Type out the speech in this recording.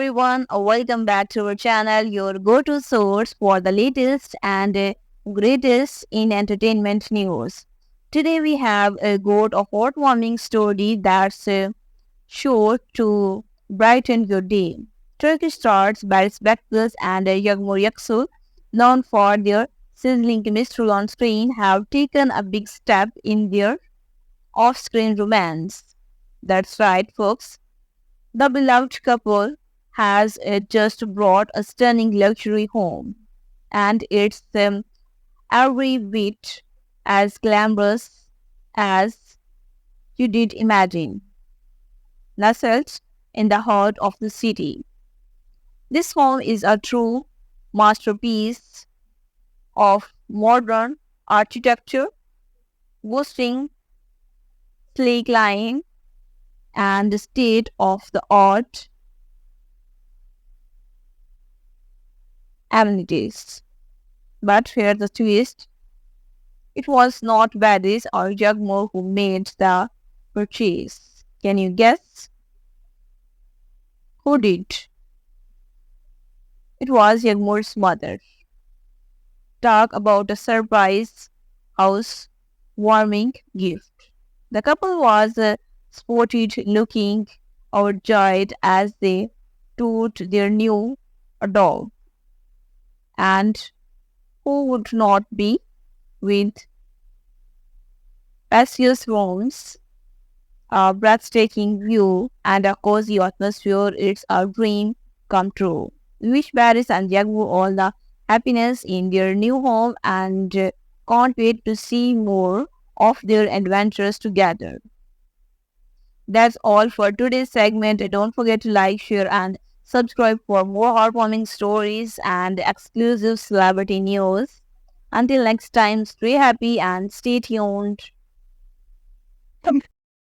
everyone, welcome back to our channel, your go-to source for the latest and uh, greatest in entertainment news. Today we have a good of heartwarming story that's uh, sure to brighten your day. Turkish stars Barış Bektaş and uh, Yağmur Yaksu, known for their sizzling chemistry on screen, have taken a big step in their off-screen romance. That's right, folks. The beloved couple has uh, just brought a stunning luxury home, and it's um, every bit as glamorous as you did imagine. Nestled in the heart of the city. This home is a true masterpiece of modern architecture, boasting sleek line and the state of the art amenities. But here's the twist. It was not Badis or Jagmore who made the purchase. Can you guess? Who did? It was Yagmur's mother. Talk about a surprise house warming gift. The couple was uh, spotted looking overjoyed as they toured their new dog. And who would not be with spacious rooms, a breathtaking view, and a cozy atmosphere? It's a dream come true. We wish Barış and Yagmur all the happiness in their new home and can't wait to see more of their adventures together. That's all for today's segment. Don't forget to like, share, and subscribe for more heartwarming stories and exclusive celebrity news. Until next time, stay happy and stay tuned.